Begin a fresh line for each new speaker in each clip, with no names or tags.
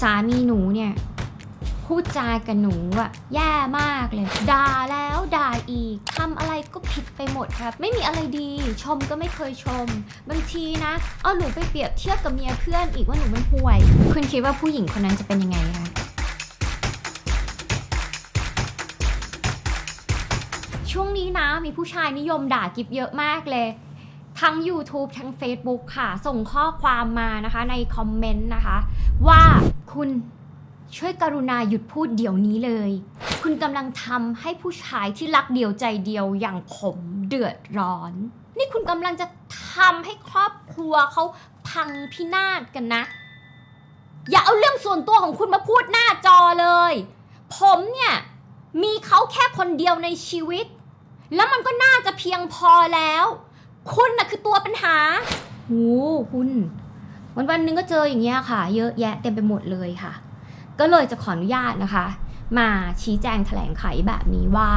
สามีหนูเนี่ยพูดจากับหนูอะแย่มากเลย ด่าแล้วด่าอีกทำอะไรก็ผิดไปหมดครับ ไม่มีอะไรดี ชมก็ไม่เคยชม บางทีนะเอาหนูไปเปรียบเทียบกับเมียเพื่อนอีกว่าหนูมันห่วย คุณคิดว่าผู้หญิงคนนั้นจะเป็นยังไงคะช่วงนี้นะมีผู้ชายนิยมด่ากิฟเยอะมากเลยทั้ง YouTube ทั้ง Facebook ค่ะ ส่งข้อความมานะคะในคอมเมนต์นะคะ ว่า คุณช่วยกรุณาหยุดพูดเดี๋ยวนี้เลย คุณกำลังทำให้ผู้ชายที่รักเดียวใจเดียวอย่างผมเดือดร้อน นี่คุณกำลังจะทำให้ครอบครัวเขาพังพินาศกันนะ อย่าเอาเรื่องส่วนตัวของคุณมาพูดหน้าจอเลย ผมเนี่ย มีเขาแค่คนเดียวในชีวิต แล้วมันก็น่าจะเพียงพอแล้ว คุณน่ะคือตัวปัญหาโหคุณ วันวันหนึ่งก็เจออย่างเงี้ยค่ะ เยอะแยะเต็มไปหมดเลยค่ะ ก็เลยจะขออนุญาตนะคะ มาชี้แจงแถลงไขแบบนี้ว่า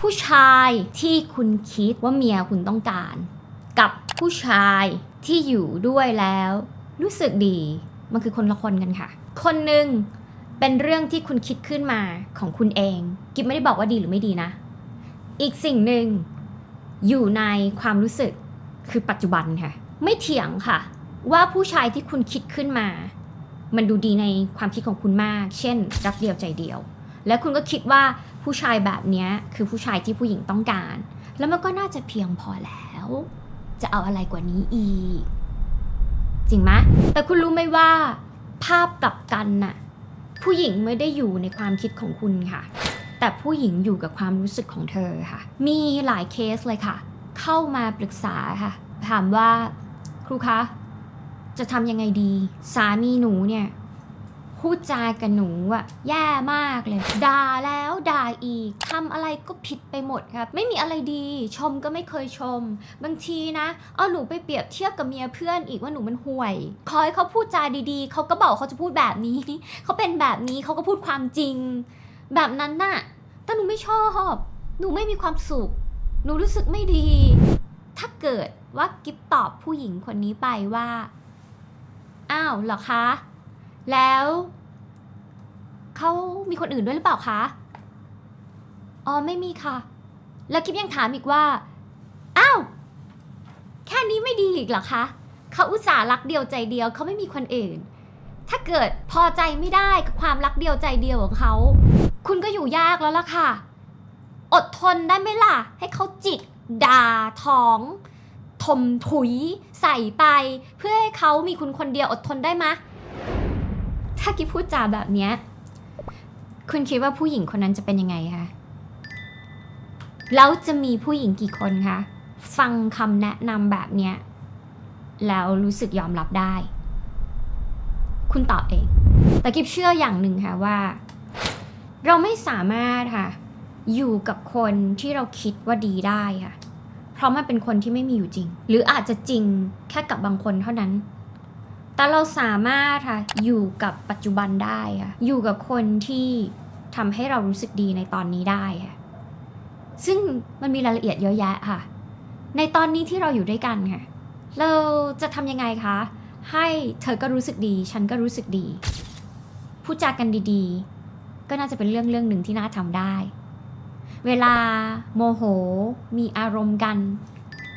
ผู้ชายที่คุณคิดว่าเมียคุณต้องการ กับผู้ชายที่อยู่ด้วยแล้ว รู้สึกดีมันคือคนละคนกันค่ะ คนหนึ่งเป็นเรื่องที่คุณคิดขึ้นมาของคุณเอง กิ๊บไม่ได้บอกว่าดีหรือไม่ดีนะ อีกสิ่งหนึ่งอยู่ในความรู้สึกคือปัจจุบันค่ะ ไม่เถียงค่ะ ว่าผู้ชายที่คุณคิดขึ้นมา มันดูดีในความคิดของคุณมาก เช่น รักเดียวใจเดียว และคุณก็คิดว่าผู้ชายแบบนี้คือผู้ชายที่ผู้หญิงต้องการ แล้วมันก็น่าจะเพียงพอแล้ว จะเอาอะไรกว่านี้อีก จริงไหมแต่คุณรู้ไหมว่า ภาพกลับกันน่ะผู้หญิงไม่ได้อยู่ในความคิดของคุณค่ะ แต่ผู้หญิงอยู่กับความรู้สึกของเธอค่ะ มีหลายเคสเลยค่ะ เข้ามาปรึกษาค่ะ ถามว่าครูคะ จะทำยังไงดี สามีหนูเนี่ยพูดจากับหนูอะแย่มากเลยด่าแล้วด่าอีกทำอะไรก็ผิดไปหมดครับ ไม่มีอะไรดี ชมก็ไม่เคยชม บางทีนะ เอาหนูไปเปรียบเทียบกับเมียเพื่อนอีกว่าหนูมันห่วยขอให้เขาพูดจาดีๆ เขาก็บอกเขาจะพูดแบบนี้ เขาเป็นแบบนี้เขาก็พูดความจริง แบบนั้นน่ะ แต่หนูไม่ชอบ หนูไม่มีความสุข หนูรู้สึกไม่ดี ถ้าเกิดว่ากิฟตอบผู้หญิงคนนี้ไปว่า อ้าวเหรอคะ แล้วเขามีคนอื่นด้วยหรือเปล่าคะ อ๋อไม่มีค่ะ แล้วกิฟยังถามอีกว่า อ้าว แค่นี้ไม่ดีอีกเหรอคะ เขาอุตส่าห์รักเดียวใจเดียวเขาไม่มีคนอื่น ถ้าเกิดพอใจไม่ได้กับความรักเดียวใจเดียวของเขา คุณก็อยู่ยากแล้วล่ะค่ะ อดทนได้ไหมล่ะ ให้เขาจิกด่าท้อง ถมถุยใส่ไป เพื่อให้เขามีคุณคนเดียวอดทนได้ไหมถ้ากิฟพูดจาแบบเนี้ยคุณคิดว่าผู้หญิงคนนั้นจะเป็นยังไงคะแล้วจะมีผู้หญิงกี่คนคะฟังคำแนะนำแบบเนี้ยแล้วรู้สึกยอมรับได้ คุณตอบเอง แต่กิฟเชื่ออย่างหนึ่งค่ะว่า เราไม่สามารถค่ะ อยู่กับคนที่เราคิดว่าดีได้ค่ะ ราะมันเป็นคนที่ไม่มีอยู่จริง หรืออาจจะจริงแค่กับบางคนเท่านั้น แต่เราสามารถค่ะอยู่กับปัจจุบันได้ค่ะอยู่กับคนที่ทำให้เรารู้สึกดีในตอนนี้ได้ค่ะซึ่งมันมีรายละเอียดเยอะแยะค่ะ ในตอนนี้ที่เราอยู่ด้วยกันค่ะ เราจะทำยังไงคะ ให้เธอก็รู้สึกดี ฉันก็รู้สึกดีพูดจากันดีๆ ก็น่าจะเป็นเรื่องเรื่องหนึ่งที่น่าทำได้ เวลาโมโห มีอารมณ์กัน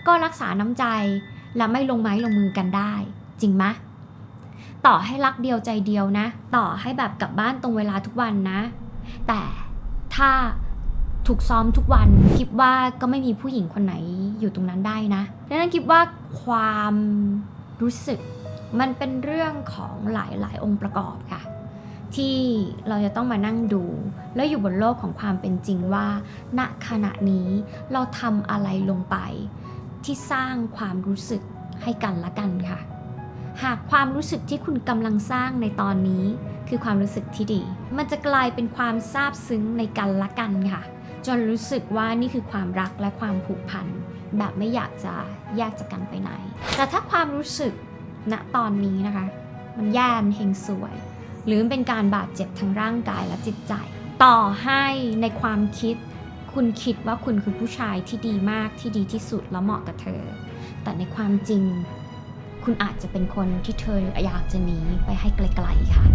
ก็รักษาน้ำใจและไม่ลงไม้ลงมือกันได้ จริงไหมต่อให้รักเดียวใจเดียวนะ ต่อให้แบบกลับบ้านตรงเวลาทุกวันนะ แต่ถ้าถูกซ้อมทุกวันคิดว่าก็ไม่มีผู้หญิงคนไหนอยู่ตรงนั้นได้นะดังนั้นคิดว่าความรู้สึกมันเป็นเรื่องของหลายๆ องค์ประกอบค่ะ ที่เราจะต้องมานั่งดู แล้วอยู่บนโลกของความเป็นจริงว่า ณขณะนี้เราทำอะไรลงไป ที่สร้างความรู้สึกให้กันและกันค่ะ หากความรู้สึกที่คุณกำลังสร้างในตอนนี้ คือความรู้สึกที่ดี มันจะกลายเป็นความซาบซึ้งในกันและกันค่ะ จนรู้สึกว่านี่คือความรักและความผูกพันแบบไม่อยากจะแยกจากกันไปไหน แต่ถ้าความรู้สึกณตอนนี้นะคะ มันแย่มันเฮงสวย หรือเป็นการบาดเจ็บทั้งร่างกายและจิตใจ ต่อให้ในความคิด คุณคิดว่าคุณคือผู้ชายที่ดีมากที่ดีที่สุดและเหมาะกับเธอ แต่ในความจริง คุณอาจจะเป็นคนที่เธออยากจะหนีไปให้ไกลๆค่ะ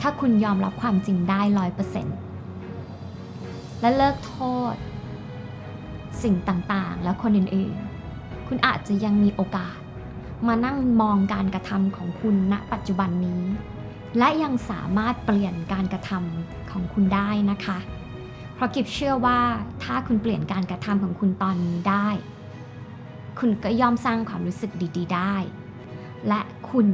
ถ้าคุณยอมรับความจริงได้ร้อยเปอร์เซ็นต์และเลิกโทษ สิ่งต่างๆ และคนอื่นๆ คุณอาจจะยังมีโอกาส มานั่งมองการกระทำของคุณณปัจจุบันนี้ และยังสามารถเปลี่ยนการกระทำของคุณได้นะคะ เพราะกิบเชื่อว่าถ้าคุณเปลี่ยนการกระทำของคุณตอนนี้ได้ คุณก็ยอมสร้างความรู้สึกดี ๆ ได้ และคุณ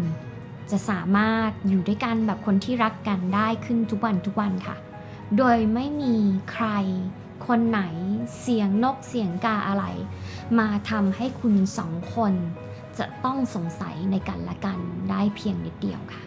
จะสามารถอยู่ด้วยกันแบบคนที่รักกันได้ขึ้นทุกวันทุกวันค่ะ โดยไม่มีใคร คนไหนเสียงนกเสียงกาอะไร มาทำให้คุณสองคน จะต้องสงสัยในกันและกันได้เพียงนิดเดียวค่ะ